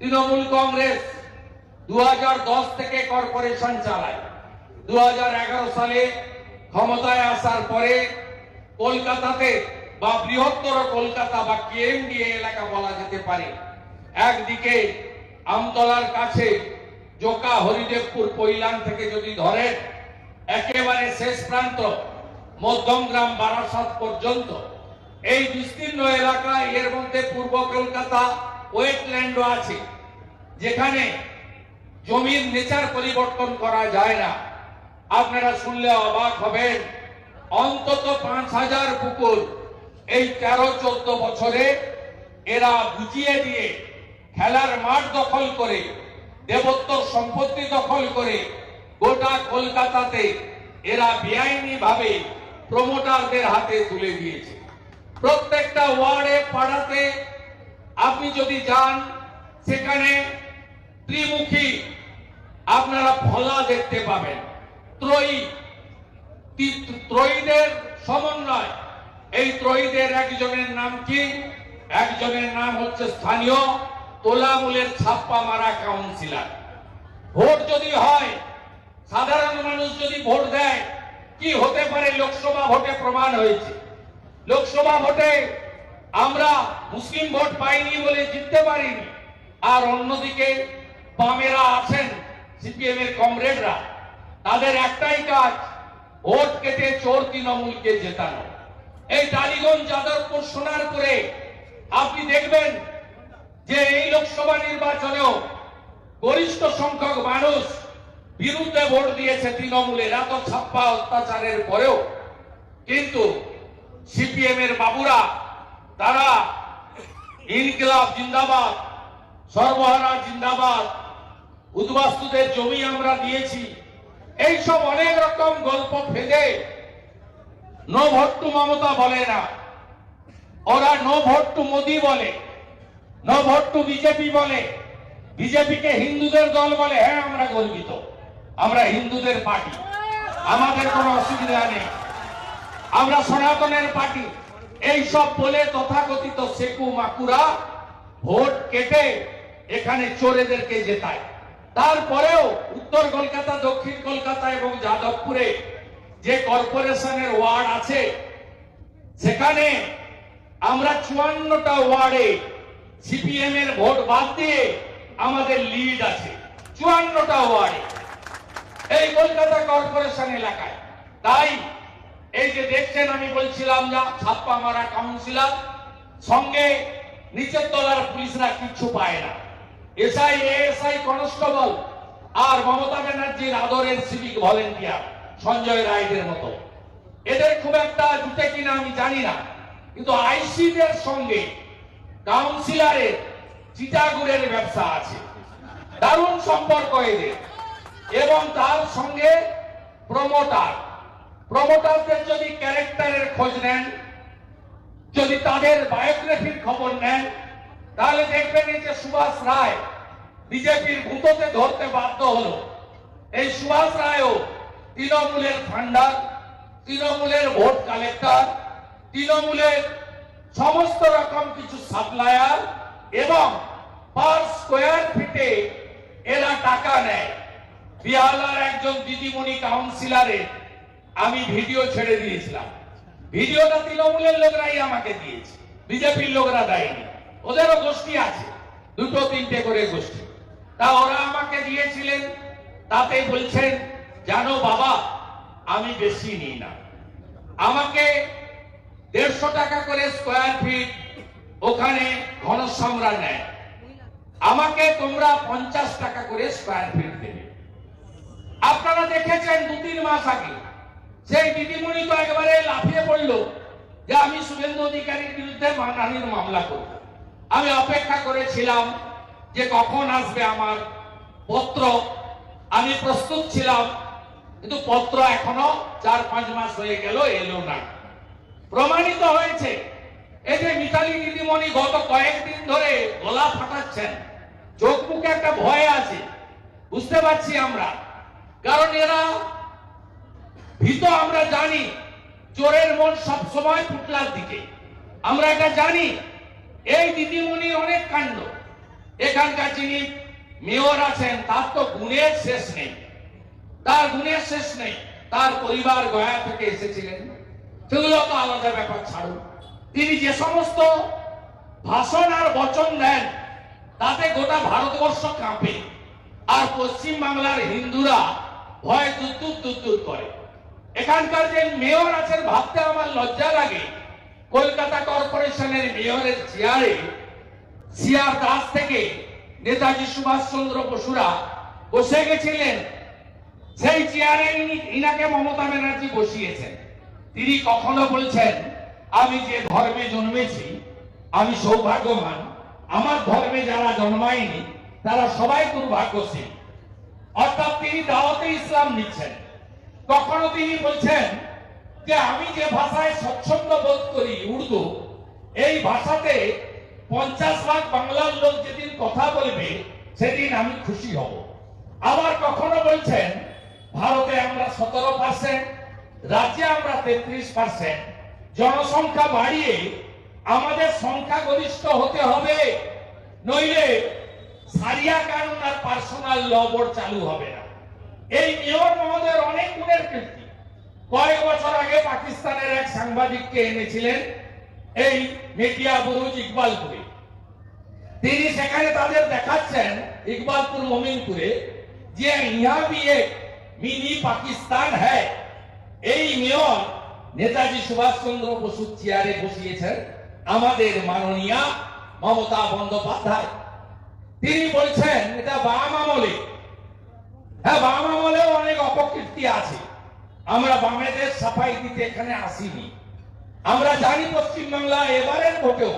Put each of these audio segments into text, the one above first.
তৃণমূল কংগ্রেস দুহাজার দশ থেকে কর্পোরেশন চালায়। দু হাজার এগারো সালে ক্ষমতায় আসার পরে কলকাতাতে বা বৃহত্তর কলকাতা বা কেএমডিএ এলাকা বলা যেতে পারে। একদিকে আমতলার কাছে জোকা হরিদেবপুর কৈলান থেকে যদি ধরেন, একেবারে শেষ প্রান্ত মধ্যমগ্রাম বারাসাত পর্যন্ত। এই বিস্তীর্ণ এলাকায় এর মধ্যে পূর্ব কলকাতা ওয়েটল্যান্ডও আছে, যেখানে জমির নেচার পরিবর্তন করা যায় না। আপনারা শুনলে অবাক হবেন, অন্তত পাঁচ হাজার পুকুর এই তেরো চোদ্দ বছরে এরা বুঝিয়ে দিয়ে খেলার মাঠ দখল করে দেবত্বর সম্পত্তি দখল করে গোটা কলকাতাতে এরা বেআইনি ভাবে প্রমোটারদের হাতে তুলে দিয়েছে। প্রত্যেকটা ওয়ার্ডে, পাড়াতে আপনি যদি যান, সেখানে ত্রিমুখী আপনারা ফলা দেখতে পাবেন। ত্রয়ী ত্রয়ীদের সমন্বয়। এই ত্রয়ীদের একজনের নাম কি? একজনের নাম হচ্ছে স্থানীয় তোলামূলের ছাপ্পা মারা কাউন্সিলর। ভোট যদি হয়, সাধারণ মানুষ যদি ভোট দেয়, কি হতে পারে? লোকসভা ভোটে প্রমাণ হয়েছে। লোকসভা ভোটে আমরা মুসলিম ভোট পাইনি বলে জিততে পারিনি। আর অন্যদিকে বামেরা আছেন সিপিএম এর কমরেডরা। তাদের একটাই কাজ, ভোট কেটে চোর তৃণমূলকে জেতানো। এই টালিগঞ্জ, যাদবপুর, সোনারপুরে আপনি দেখবেন যে এই লোকসভা নির্বাচনেও গরিষ্ঠ সংখ্যক মানুষ বিরুদ্ধে ভোট দিয়েছে তৃণমূলের। এত ছাপ্পা অত্যাচারের পরেও কিন্তু সিপিএম এর বাবুরা তারা ইনকিলাব জিন্দাবাদ, সর্বহারা জিন্দাবাদ। উদ্বাস্তুদের জমি আমরা দিয়েছি। এইসব অনেক রকম গল্প ফেলে নো ভোট টু মমতা বলে না। ওরা নো ভোট টু মোদি বলে নো ভোট টু বিজেপি বলে, বিজেপিকে হিন্দুদের দল বলে। হ্যাঁ আমরা গর্বিত। আমরা হিন্দুদের পার্টি। আমাদের কোনো অসুবিধা নেই। আমরা সনাতনের পার্টি। এই সব বলে তথাকথিত সেকু মাকুরা ভোট কেটে এখানে চোরেদেরকে জেতায়। তারপরেও উত্তর কলকাতা, দক্ষিণ কলকাতা এবং যাদবপুরে যে কর্পোরেশনের ওয়ার্ড আছে, সেখানে আমরা চুয়ান্নটা ওয়ার্ডে সিপিএম এর ভোট বাদ দিয়ে আমাদের লিড আছে, চুয়ান্নটা ওয়ার্ডে। এই কলকাতা কর্পোরেশন এলাকায়। তাই এই যে দেখছেন, আমি বলছিলাম যা ছাপ্পা মারা কাউন্সিলর সঙ্গে নিচের তলার পুলিশরা কিচ্ছু পায় না। এসআই, এএসআই কনস্টেবল আর মমতা ব্যানার্জির আদরের সিভিক ভলেন্টিয়ার সঞ্জয় রায়দের মতো। এদের খুব একটা জুটে কিনা আমি জানি না, কিন্তু আইসিদের সঙ্গে কাউন্সিলরের চিটাগুড়ের ব্যবসা আছে। দারুণ সম্পর্ক এদের। এবং তার সঙ্গে প্রমোটার প্রমোটারদের যদি ক্যারেক্টারের খোঁজ নেন, যদি তাদের বায়োগ্রাফির খবর নেন, তাহলে দেখবেন এই যে সুভাষ রায় বিজেপির ভূততে ধরতে বাধ্য হলো। এই সুভাষ রায়ও তৃণমূলের ফান্ডার তৃণমূলের ভোট কালেক্টর, তৃণমূলের সমস্ত রকম কিছু সাপ্লায়ার এবং পার স্কোয়ার ফিটে এরা টাকা নেয়। বিহালার একজন দিদিমণি কাউন্সিলরের আমি ভিডিও ছেড়ে দিয়েছিলাম। ভিডিওটা তৃণমূলের লোকরাই আমাকে দিয়েছে। বিজেপির লোকরা দেয়নি। ওদেরও গোষ্ঠী আছে। দুটো, তিনটে করে গোষ্ঠী। তা ওরা আমাকে দিয়েছিলেন। তাতে বলছেন, জানো বাবা, আমি বেশি নিই না। আমাকে দেড়শো টাকা করে স্কোয়ার ফিট ওখানে ঘনশ্যামরা নেয়। আমাকে তোমরা পঞ্চাশ টাকা করে স্কোয়ার ফিট দেবে। আপনারা দেখেছেন দু তিন মাস আগে সেই দিদিমণি তো একবারে লাফিয়ে পড়ল যে আমি শুভেন্দু অধিকারীর বিরুদ্ধে মানহানির মামলা করব। আমি অপেক্ষা করেছিলাম যে কখন আসবে আমার পত্র। আমি প্রস্তুত ছিলাম, কিন্তু পত্র এখনও চার পাঁচ মাস হয়ে গেল, এলো না। প্রমাণিত হয়েছে, এই যে মিতালি দিদিমণি গত কয়েকদিন ধরে গলা ফাটাচ্ছেন, চোখ মুখে একটা ভয় আছে, বুঝতে পারছি আমরা। কারণ এরা ভীত আমরা জানি, চোরের মন সব সময় পুটলার দিকে। আমরা এটা জানি, এই দিদিমণির অনেক কাণ্ড। এখানকার যিনি মেয়র আছেন, তার তো গুণের শেষ নেই। তার গুণের শেষ নেই। তার পরিবার গয়া থেকে এসেছিলেন। সেগুলো তো আলাদা ব্যাপার, ছাড়ুন। তিনি যে সমস্ত ভাষণ আর বচন দেন, তাতে গোটা ভারতবর্ষ কাঁপে। আর পশ্চিম বাংলার হিন্দুরা ভয় দুদ্দুর দুদ্দুর করে। এখানকার যে মেয়র আছেন, ভাবতে আমার লজ্জা লাগে। কলকাতা কর্পোরেশনের মেয়রের চেয়ারে সিআর দাস থেকে নেতাজি সুভাষচন্দ্র বসুরা বসে গেছিলেন। সেই চেয়ারে ইনাকে মমতা ব্যানার্জি বসিয়েছেন। তিনি কখনো বলছেন, আমি যে ধর্মে জন্মেছি, আমি সৌভাগ্যবান। আমার ধর্মে যারা জন্মায়নি, তারা সবাই দুর্ভাগ্যশীল। অর্থাৎ তিনি দাওয়াতে ইসলাম নিচ্ছেন। কখনো তিনি বলছেন যে আমি যে ভাষায় স্বচ্ছন্দ বোধ করি উর্দু, এই ভাষাতে পঞ্চাশ লাখ বাংলার লোক যেদিন কথা বলবে, সেদিন আমি খুশি হব। আবার কখনো বলছেন, ভারতে আমরা সতেরো পার্সেন্ট রাজ্যে আমরা তেত্রিশ পার্সেন্ট জনসংখ্যা বাড়িয়ে আমাদের সংখ্যাগরিষ্ঠ হতে হবে, নইলে সারিয়া কানুন আর পার্সোনাল ল বোর্ড চালু হবে না। এই মেয়র মহোদয়ের অনেক গুণের কীর্তি। কয়েক বছর আগে পাকিস্তানের এক সাংবাদিককে এনেছিলেন এই মেটিয়া বুরুজ ইকবালপুরে। তিনি সেখানে তাদের দেখাচ্ছেন ইকবালপুর মমিনপুরে যে ইহা এক মিনি পাকিস্তান হ্যায়। এই মেয়র নেতাজি সুভাষচন্দ্র বসুর চেয়ারে বসিয়েছেন আমাদের মাননীয়া মমতা বন্দ্যোপাধ্যায়। তিনি বলছেন, এটা বাম আমলে হ্যাঁ বাম আমলেও অনেক অপকীর্তি আছে। আমরা বামেদের সাফাই দিতে এখানে আসিনি। আমরা জানি পশ্চিমবাংলা এবারের ভোটেও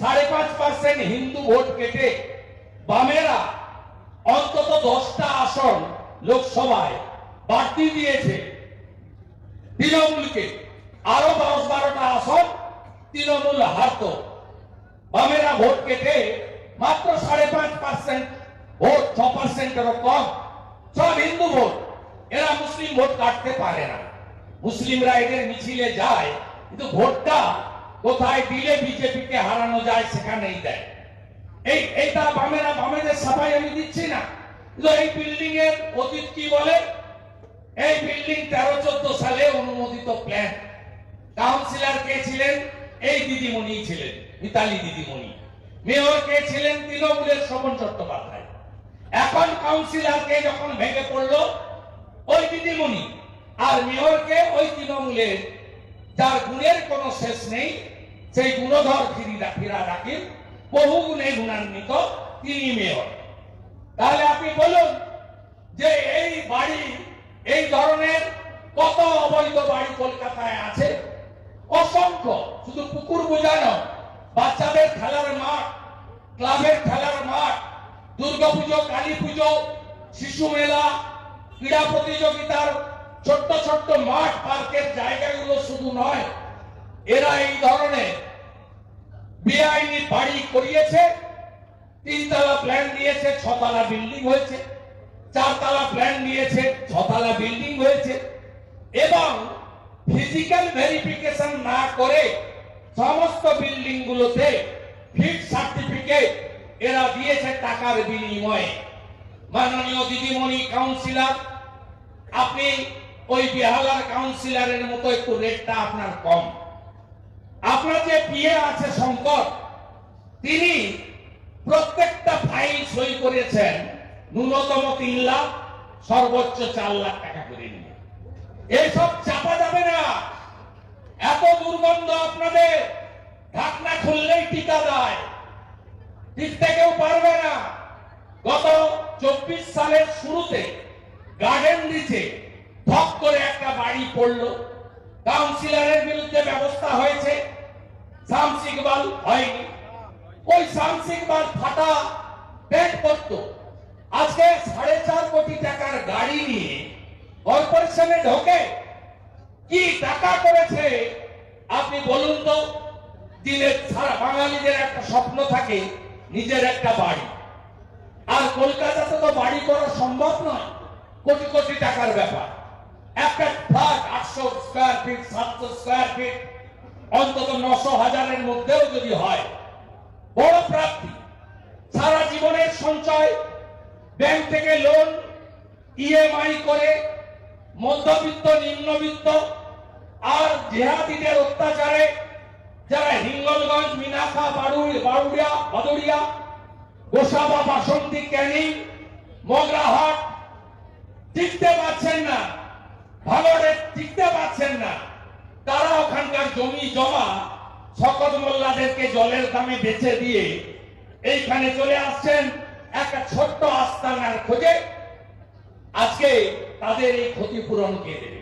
সাড়ে পাঁচ পার্সেন্ট হিন্দু ভোট কেটে বামেরা অন্তত দশটা আসন লোকসভায় বাড়তি দিয়েছে। তৃণমূলকে আরও দশ বারোটা আসন তৃণমূল হারত। বামেরা ভোট কেটে মাত্র সাড়ে পাঁচ পার্সেন্ট ভোট ছ পার্সেন্টেরও কম সব হিন্দু ভোট। এরা মুসলিম ভোট কাটতে পারে না। মুসলিমরা এদের মিছিলে যায়, কিন্তু ভোটটা কোথায় দিলে বিজেপিকে হারানো যায় সেখানেই দেয়। এই, এইটা বামেরা, বামেদের সাফাই আমি দিচ্ছি না। কিন্তু এই বিল্ডিং এর অতীত কি বলে? এই বিল্ডিং তেরো চোদ্দ সালে অনুমোদিত প্ল্যান কাউন্সিলর কে ছিলেন? এই দিদিমণি ছিলেন, মিতালি দিদিমণি। মেয়র কে ছিলেন? তৃণমূলের শোভন চট্টোপাধ্যায়। এখন কাউন্সিলরকে যখন ভেঙে পড়ল, ওই দিদিমণি আর মেয়রকে ওই তৃণমূলের, যার গুণের কোনো শেষ নেই, সেই গুণধর ফিরিদা ফিরা রাখির বহু গুণে গুণান্বিত তিনি মেয়র। তাহলে আপনি বলুন যে এই বাড়ি, এই ধরনের কত অবৈধ বাড়ি কলকাতায় আছে? অসংখ্য। শুধু পুকুর বোঝানো, বাচ্চাদের খেলার মাঠ, ক্লাবের খেলার মাঠ দুর্গাপুজো কালী পুজো, শিশু মেলা, ক্রীড়া প্রতিযোগিতার ছোট্ট ছোট্ট মাঠ, পার্কের জায়গাগুলো শুধু নয়, এরা এই ধরনের বেআইনি বাড়ি করিয়েছে। তিনতলা প্ল্যান দিয়েছে, ছতলা বিল্ডিং হয়েছে। চারতলা প্ল্যান দিয়েছে, ছতলা বিল্ডিং হয়েছে। এবং ফিজিক্যাল ভেরিফিকেশন না করে সমস্ত বিল্ডিং গুলোতে ফিট সার্টিফিকেট এরা দিয়েছে টাকার বিনিময়ে। মাননীয় দিদিমণি কাউন্সিলর, আপনি ওই বেহালার কাউন্সিলরের মতো একটু রেটটা আপনার কম। আপনার যে পিএ আছে শঙ্কর, তিনি প্রত্যেকটা ফাইল সই করেছেন, ন্যূনতম তিন লাখ, সর্বোচ্চ চার লাখ টাকা করে নিয়ে। এইসব চাপা যাবে না। এত দুর্গন্ধ আপনাদের, ঢাকনা খুললেই টিকা দেয়। টিকতে কেউ পারবে না। গত চব্বিশ সালের শুরুতে গার্ডেন নিচে ধপ করে একটা বাড়ি পড়ল। কাউন্সিলরের বিরুদ্ধে ব্যবস্থা হয়েছে। শামস ইকবাল হয়নি। ওই শামস ইকবাল ফাটা পেট করতো আজকে সাড়ে চার কোটি টাকার গাড়ি নিয়ে কর্পোরেশনে ঢোকে। কি টাকা করেছে? আপনি বলুন তো। দিনের সারা বাঙালিদের একটা স্বপ্ন থাকে। নিজের একটা বাড়ি। আর কলকাতাতে তো বাড়ি করা সম্ভব নয়, কোটি কোটি টাকার ব্যাপার। একটা ফ্ল্যাট আটশো স্কোয়ার ফিট সাতশো স্কোয়ার ফিট অন্তত নশো হাজারের মধ্যেও যদি হয়, বড় প্রাপ্তি। সারা জীবনের সঞ্চয়, ব্যাংক থেকে লোন ইএমআই করে, মধ্যবিত্ত, নিম্নবিত্ত, আর জেহাদিদের অত্যাচারে যারা হিঙ্গলগঞ্জ, মিনাখা বাড়ুই বাড়ুড়িয়া ভাদুড়িয়া গোসাবা, বাসন্তী, ক্যানিং, মগরাহাট টিকতে পারছেন না ভাঙড়ে টিকতে পারছেন না, তারা ওখানকার জমি জমা শকত মোল্লাদেরকে জলের দামে বেচে দিয়ে এইখানে চলে আসছেন একটা ছোট্ট আস্তানার খোঁজে। আজকে তাদের এই ক্ষতিপূরণ কে দেবে?